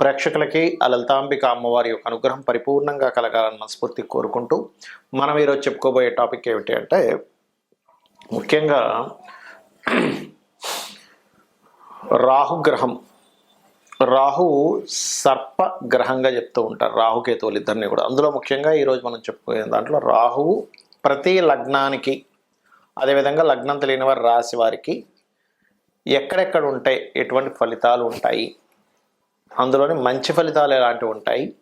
ప్రేక్షకులకి ఆ లలితాంబిక అమ్మవారి యొక్క అనుగ్రహం పరిపూర్ణంగా కలగాలని మనస్ఫూర్తి కోరుకుంటూ మనం ఈరోజు చెప్పుకోబోయే టాపిక్ ఏమిటి అంటే ముఖ్యంగా రాహుగ్రహం. రాహు సర్ప గ్రహంగా చెప్తూ ఉంటారు రాహుకేతువులు ఇద్దరిని కూడా. అందులో ముఖ్యంగా ఈరోజు మనం చెప్పుకునే దాంట్లో రాహువు ప్రతి లగ్నానికి అదేవిధంగా లగ్నం తెలియని వారి రాశి వారికి ఎక్కడెక్కడ ఉంటాయి ఎటువంటి ఫలితాలు ఉంటాయి అందులోని మంచి ఫలితాలు ఎలాంటివి ఉంటాయి?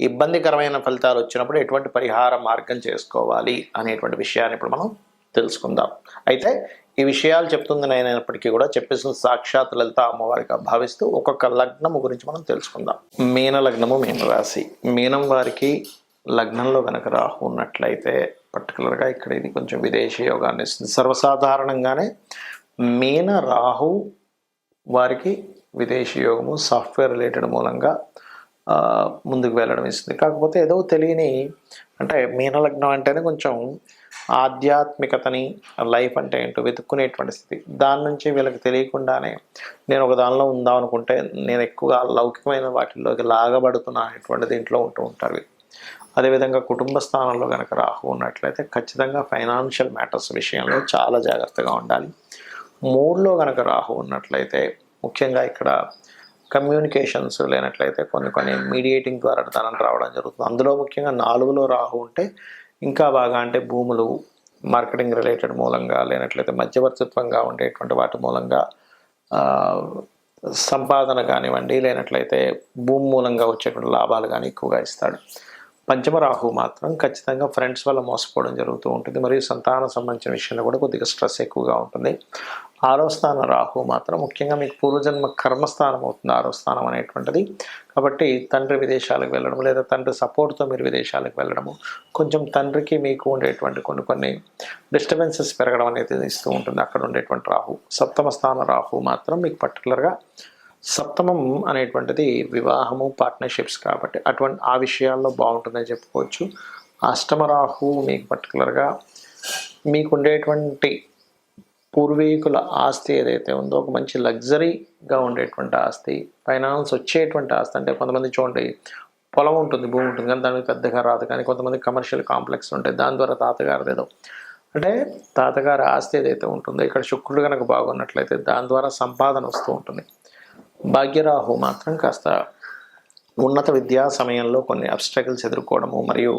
ఇబ్బందికరమైన ఫలితాలు వచ్చినప్పుడు ఎటువంటి పరిహార మార్గం చేసుకోవాలి అనేటువంటి విషయాన్ని ఇప్పుడు మనం తెలుసుకుందాం. అయితే ఈ విషయాలు చెప్తుంది నేనైనప్పటికీ కూడా చెప్పేసిన సాక్షాత్ లలిత అమ్మవారిగా భావిస్తూ ఒక్కొక్క లగ్నము గురించి మనం తెలుసుకుందాం. మీన లగ్నము మీన రాశి మీనం వారికి లగ్నంలో కనుక రాహు ఉన్నట్లయితే పర్టికులర్గా ఇక్కడ ఇది కొంచెం విదేశీ యోగాన్ని ఇస్తుంది. సర్వసాధారణంగానే మీన రాహు వారికి విదేశీ యోగము సాఫ్ట్వేర్ రిలేటెడ్ మూలంగా ముందుకు వెళ్ళడం ఇస్తుంది. కాకపోతే ఏదో తెలియని అంటే మీనలగ్నం అంటేనే కొంచెం ఆధ్యాత్మికతని లైఫ్ అంటే ఏంటో వెతుక్కునేటువంటి స్థితి. దాని నుంచి వీళ్ళకి తెలియకుండానే నేను ఒక దానిలో ఉందాం అనుకుంటే నేను ఎక్కువగా లౌకికమైన వాటిల్లోకి లాగబడుతున్నా అనేటువంటి దీంట్లో ఉంటూ ఉంటారు. అదేవిధంగా కుటుంబ స్థానంలో కనుక రాహు ఉన్నట్లయితే ఖచ్చితంగా ఫైనాన్షియల్ మ్యాటర్స్ విషయంలో చాలా జాగ్రత్తగా ఉండాలి. మూడులో కనుక రాహు ఉన్నట్లయితే ముఖ్యంగా ఇక్కడ కమ్యూనికేషన్స్ లేనట్లయితే కొన్ని కొన్ని మీడియేటింగ్ ద్వారా ధనం రావడం జరుగుతుంది. అందులో ముఖ్యంగా నాలుగులో రాహు ఉంటే ఇంకా బాగా అంటే భూములు మార్కెటింగ్ రిలేటెడ్ మూలంగా లేనట్లయితే మధ్యవర్తిత్వంగా ఉండేటువంటి వాటి మూలంగా సంపాదన కానివ్వండి లేనట్లయితే భూమి మూలంగా వచ్చేటువంటి లాభాలు కానీ ఎక్కువగా ఇస్తాడు. పంచమ రాహు మాత్రం ఖచ్చితంగా ఫ్రెండ్స్ వల్ల మోసపోవడం జరుగుతూ ఉంటుంది. మరియు సంతాన సంబంధించిన విషయంలో కూడా కొద్దిగా స్ట్రెస్ ఎక్కువగా ఉంటుంది. ఆరో స్థానం రాహు మాత్రం ముఖ్యంగా మీకు పూర్వజన్మ కర్మస్థానం అవుతుంది. ఆరో స్థానం అనేటువంటిది. కాబట్టి తండ్రి విదేశాలకు వెళ్ళడం లేదా తండ్రి సపోర్ట్తో మీరు విదేశాలకు వెళ్ళడము కొంచెం తండ్రికి మీకు ఉండేటువంటి కొన్ని కొన్ని డిస్టర్బెన్సెస్ పెరగడం అనేది ఇస్తూ ఉంటుంది. అక్కడ ఉండేటువంటి రాహు. సప్తమ స్థాన రాహు మాత్రం మీకు పర్టికులర్గా సప్తమం అనేటువంటిది వివాహము పార్ట్నర్షిప్స్ కాబట్టి అటువంటి ఆ విషయాల్లో బాగుంటుందని చెప్పుకోవచ్చు. అష్టమరాహు మీకు పర్టికులర్గా మీకు ఉండేటువంటి పూర్వీకుల ఆస్తి ఏదైతే ఉందో ఒక మంచి లగ్జరీగా ఉండేటువంటి ఆస్తి ఫైనాన్స్ వచ్చేటువంటి ఆస్తి అంటే కొంతమంది చూడండి పొలం ఉంటుంది భూమి ఉంటుంది కానీ దానికి పెద్దగా రాదు కానీ కొంతమంది కమర్షియల్ కాంప్లెక్స్ ఉంటాయి దాని ద్వారా తాతగారిది ఏదో. అంటే తాతగారి ఆస్తి ఏదైతే ఉంటుందో ఇక్కడ శుక్రుడు కనుక బాగున్నట్లయితే దాని ద్వారా సంపాదన వస్తూ ఉంటుంది. భాగ్యరాహు మాత్రం కాస్త ఉన్నత విద్యా సమయంలో కొన్ని అబ్స్ట్రగల్స్ ఎదుర్కోవడము మరియు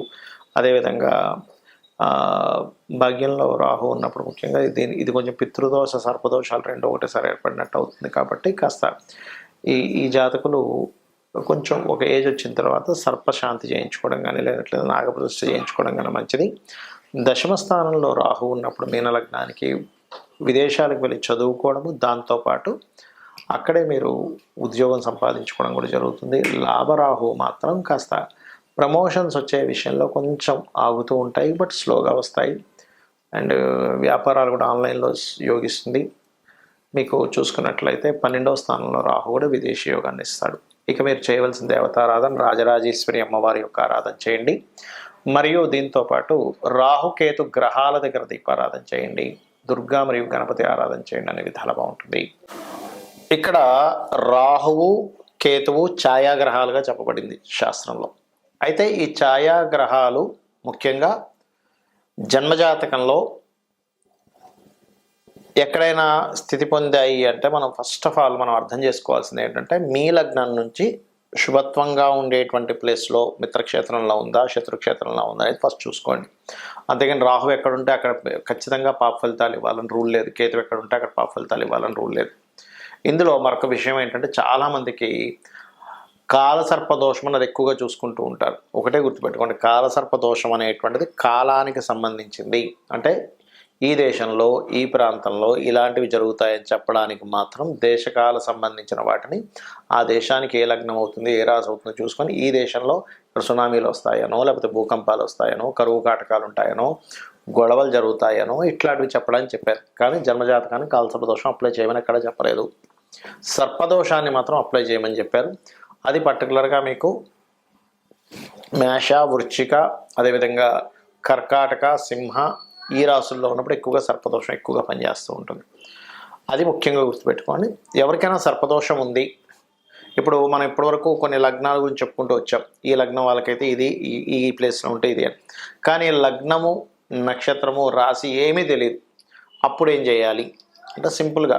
అదేవిధంగా భాగ్యంలో రాహు ఉన్నప్పుడు ముఖ్యంగా ఇది ఇది కొంచెం పితృదోష సర్పదోషాలు రెండు ఒకటేసారి ఏర్పడినట్టు అవుతుంది కాబట్టి కాస్త ఈ ఈ జాతకులు కొంచెం ఒక ఏజ్ వచ్చిన తర్వాత సర్పశాంతి చేయించుకోవడం కానీ లేనట్లేదు నాగప్రతిష్ఠ చేయించుకోవడం కానీ మంచిది. దశమ స్థానంలో రాహు ఉన్నప్పుడు మీనలగ్నానికి విదేశాలకు వెళ్ళి చదువుకోవడము దాంతోపాటు అక్కడే మీరు ఉద్యోగం సంపాదించుకోవడం కూడా జరుగుతుంది. లాభరాహు మాత్రం కాస్త ప్రమోషన్స్ వచ్చే విషయంలో కొంచెం ఆగుతూ ఉంటాయి బట్ స్లోగా వస్తాయి. అండ్ వ్యాపారాలు కూడా ఆన్లైన్లో యోగిస్తుంది. మీకు చూసుకున్నట్లయితే పన్నెండవ స్థానంలో రాహు కూడా విదేశీ యోగాన్ని ఇస్తాడు. ఇక మీరు చేయవలసిన దేవతారాధన రాజరాజేశ్వరి అమ్మవారి యొక్క ఆరాధన చేయండి. మరియు దీంతో పాటు రాహుకేతు గ్రహాల దగ్గర దీపారాధన చేయండి. దుర్గా మరియు గణపతి ఆరాధన చేయండి అనే విధాలు బాగుంటుంది. ఇక్కడ రాహువు కేతువు ఛాయాగ్రహాలుగా చెప్పబడింది శాస్త్రంలో. అయితే ఈ ఛాయాగ్రహాలు ముఖ్యంగా జన్మజాతకంలో ఎక్కడైనా స్థితి పొందాయి అంటే మనం ఫస్ట్ ఆఫ్ ఆల్ మనం అర్థం చేసుకోవాల్సింది ఏంటంటే మీ లగ్నం నుంచి శుభత్వంగా ఉండేటువంటి ప్లేస్లో మిత్రక్షేత్రంలో ఉందా శత్రుక్షేత్రంలో ఉందా అనేది ఫస్ట్ చూసుకోండి. అంతేకాని రాహు ఎక్కడుంటే అక్కడ ఖచ్చితంగా పాప ఫలితాలు ఇవ్వాలని రూల్ లేదు. కేతు ఎక్కడ ఉంటే అక్కడ పాప ఫలితాలు ఇవ్వాలని రూల్ లేదు. ఇందులో మరొక విషయం ఏంటంటే చాలామందికి కాలసర్ప దోషం అన్నది ఎక్కువగా చూసుకుంటూ ఉంటారు. ఒకటే గుర్తుపెట్టుకోండి కాలసర్ప దోషం అనేటువంటిది కాలానికి సంబంధించింది. అంటే ఈ దేశంలో ఈ ప్రాంతంలో ఇలాంటివి జరుగుతాయని చెప్పడానికి మాత్రం దేశకాల సంబంధించిన వాటిని ఆ దేశానికి ఏ లగ్నం అవుతుంది ఏ రాశి అవుతుందో చూసుకొని ఈ దేశంలో సునామీలు వస్తాయనో లేకపోతే భూకంపాలు వస్తాయనో కరువు కాటకాలు ఉంటాయనో గొడవలు జరుగుతాయనో ఇట్లాంటివి చెప్పడానికి చెప్పారు. కానీ జన్మజాతకానికి కాలసర్పదోషం అప్లై చేయమని ఎక్కడ చెప్పలేదు. సర్పదోషాన్ని మాత్రం అప్లై చేయమని చెప్పారు. అది పర్టికులర్గా మీకు మేష వృచ్చిక అదేవిధంగా కర్కాటక సింహ ఈ రాసుల్లో ఉన్నప్పుడు ఎక్కువగా సర్పదోషం ఎక్కువగా పనిచేస్తూ ఉంటుంది. అది ముఖ్యంగా గుర్తుపెట్టుకోండి. ఎవరికైనా సర్పదోషం ఉంది. ఇప్పుడు మనం ఇప్పటివరకు కొన్ని లగ్నాల గురించి చెప్పుకుంటూ వచ్చాం. ఈ లగ్నం వాళ్ళకైతే ఇది ఈ- ఈ ప్లేస్లో ఉంటే ఇది అని. కానీ లగ్నము నక్షత్రము రాశి ఏమీ తెలియదు అప్పుడు ఏం చేయాలి? అంటే సింపుల్గా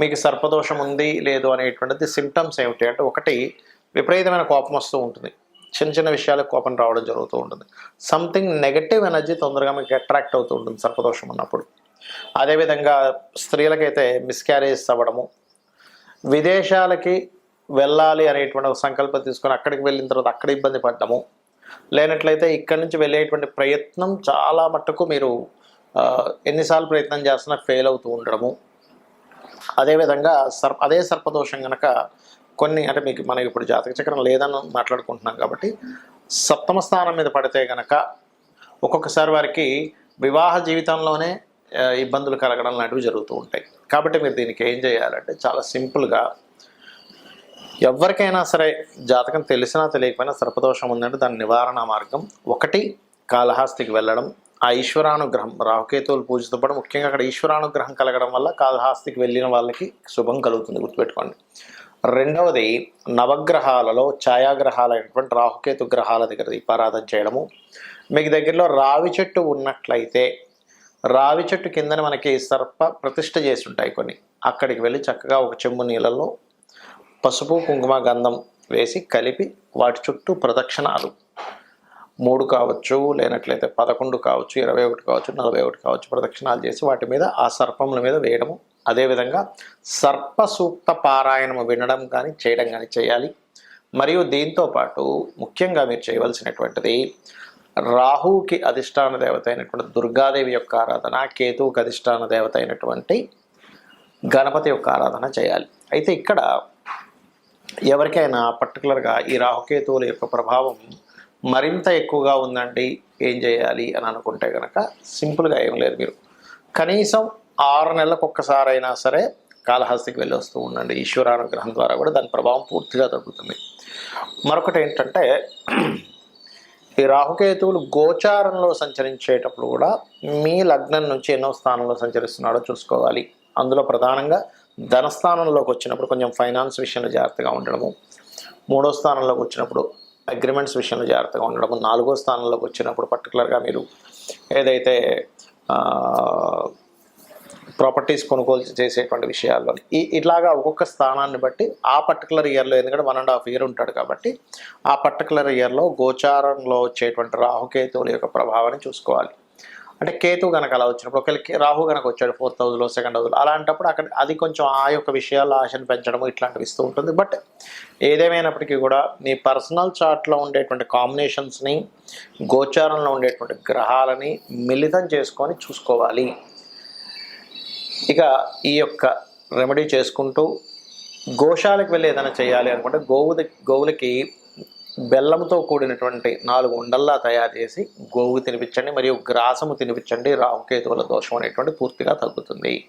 మీకు సర్పదోషం ఉంది లేదు అనేటువంటిది సిమ్టమ్స్ ఏమిటి? అంటే ఒకటి విపరీతమైన కోపం వస్తూ ఉంటుంది. చిన్న చిన్న విషయాలకు కోపం రావడం జరుగుతూ ఉంటుంది. సంథింగ్ నెగటివ్ ఎనర్జీ తొందరగా మీకు అట్రాక్ట్ అవుతూ ఉంటుంది సర్పదోషం ఉన్నప్పుడు. అదేవిధంగా స్త్రీలకైతే మిస్క్యారేజ్ అవ్వడము విదేశాలకి వెళ్ళాలి అనేటువంటి సంకల్పం తీసుకొని అక్కడికి వెళ్ళిన తర్వాత అక్కడ ఇబ్బంది పడ్డము లేనట్లయితే ఇక్కడి నుంచి వెళ్ళేటువంటి ప్రయత్నం చాలా మట్టుకు మీరు ఎన్నిసార్లు ప్రయత్నం చేస్తున్నా ఫెయిల్ అవుతూ ఉండడము. అదేవిధంగా సర్ప అదే సర్పదోషం కనుక కొన్ని అంటే మీకు మనకి ఇప్పుడు జాతక చక్రం లేదని మాట్లాడుకుంటున్నాం కాబట్టి సప్తమ స్థానం మీద పడితే గనక ఒక్కొక్కసారి వారికి వివాహ జీవితంలోనే ఇబ్బందులు కలగడం లాంటివి జరుగుతూ ఉంటాయి. కాబట్టి మీరు దీనికి ఏం చేయాలంటే చాలా సింపుల్గా ఎవరికైనా సరే జాతకం తెలిసినా తెలియకపోయినా సర్పదోషం ఉందంటే దాని నివారణ మార్గం ఒకటి కాళహస్తికి వెళ్ళడం. ఆ ఈశ్వరానుగ్రహం రాహుకేతువులు పూజతో పాటు ముఖ్యంగా అక్కడ ఈశ్వరానుగ్రహం కలగడం వల్ల కాళహస్తికి వెళ్ళిన వాళ్ళకి శుభం కలుగుతుంది. గుర్తుపెట్టుకోండి. రెండవది నవగ్రహాలలో ఛాయాగ్రహాలైనటువంటి రాహుకేతు గ్రహాల దగ్గర దీపారాధన చేయడము. మీకు దగ్గరలో రావి చెట్టు ఉన్నట్లయితే రావి చెట్టు కిందని మనకి సర్ప ప్రతిష్ట చేసి ఉంటాయి కొన్ని. అక్కడికి వెళ్ళి చక్కగా ఒక చెంబు నీళ్ళల్లో పసుపు కుంకుమ గంధం వేసి కలిపి వాటి చుట్టూ ప్రదక్షిణాలు. మూడు కావచ్చు లేనట్లయితే పదకొండు కావచ్చు ఇరవై ఒకటి కావచ్చు నలభై ఒకటి కావచ్చు ప్రదక్షిణాలు చేసి వాటి మీద ఆ సర్పముల మీద వేయడము. అదేవిధంగా సర్ప సూక్త పారాయణము వినడం కానీ చేయడం కానీ చేయాలి. మరియు దీంతో పాటు ముఖ్యంగా మీరు చేయవలసినటువంటిది రాహుకి అధిష్టాన దేవత అయినటువంటి దుర్గాదేవి యొక్క ఆరాధన కేతువుకి అధిష్టాన దేవత అయినటువంటి గణపతి యొక్క ఆరాధన చేయాలి. అయితే ఇక్కడ ఎవరికైనా పర్టికులర్గా ఈ రాహుకేతువుల యొక్క ప్రభావం మరింత ఎక్కువగా ఉందండి ఏం చేయాలి అని అనుకుంటే కనుక సింపుల్గా ఏం లేదు మీరు. కనీసం ఆరు నెలలకు ఒక్కసారైనా సరే కాళహస్తికి వెళ్ళి వస్తూ ఉండండి. ఈశ్వరానుగ్రహం ద్వారా కూడా దాని ప్రభావం పూర్తిగా తగ్గుతుంది. మరొకటి ఏంటంటే ఈ రాహుకేతువులు గోచారంలో సంచరించేటప్పుడు కూడా మీ లగ్నం నుంచి ఎన్నో స్థానంలో సంచరిస్తున్నాడో చూసుకోవాలి. అందులో ప్రధానంగా ధనస్థానంలోకి వచ్చినప్పుడు కొంచెం ఫైనాన్స్ విషయంలో జాగ్రత్తగా ఉండడము. మూడో స్థానంలోకి వచ్చినప్పుడు అగ్రిమెంట్స్ విషయంలో జాగ్రత్తగా ఉండడము. నాలుగో స్థానంలోకి వచ్చినప్పుడు పర్టికులర్గా మీరు ఏదైతే ప్రాపర్టీస్ కొనుగోలు చేసేటువంటి విషయాల్లో ఈ ఇట్లాగా ఒక్కొక్క స్థానాన్ని బట్టి ఆ పర్టికులర్ ఇయర్లో ఎందుకంటే వన్ అండ్ హాఫ్ ఇయర్ ఉంటాడు కాబట్టి ఆ పర్టికులర్ ఇయర్లో గోచారంలో వచ్చేటువంటి రాహుకేతువుల యొక్క ప్రభావాన్ని చూసుకోవాలి. అంటే కేతు కనుక అలా వచ్చినప్పుడు ఒకవేళ రాహు కనుక వచ్చాడు ఫోర్త్ హౌస్లో సెకండ్ హౌస్లో అలాంటప్పుడు అక్కడ అది కొంచెం ఆ యొక్క విషయాలు ఆశను పెంచడం ఇట్లాంటివి ఇస్తూ ఉంటుంది. బట్ ఏదేమైనప్పటికీ కూడా మీ పర్సనల్ చార్ట్లో ఉండేటువంటి కాంబినేషన్స్ని గోచారంలో ఉండేటువంటి గ్రహాలని మిళితం చేసుకొని చూసుకోవాలి. ఇక ఈ యొక్క రెమెడీ చేసుకుంటూ గోశాలకు వెళ్ళి ఏదైనా చేయాలి అనుకుంటే గోవు గోవులకి బెల్లంతో కూడినటువంటి నాలుగు ఉండల్లా తయారు చేసి గోవు తినిపించండి మరియు గ్రాసము తినిపించండి. రాహుకేతువుల దోషం అనేటువంటి పూర్తిగా తగ్గుతుంది.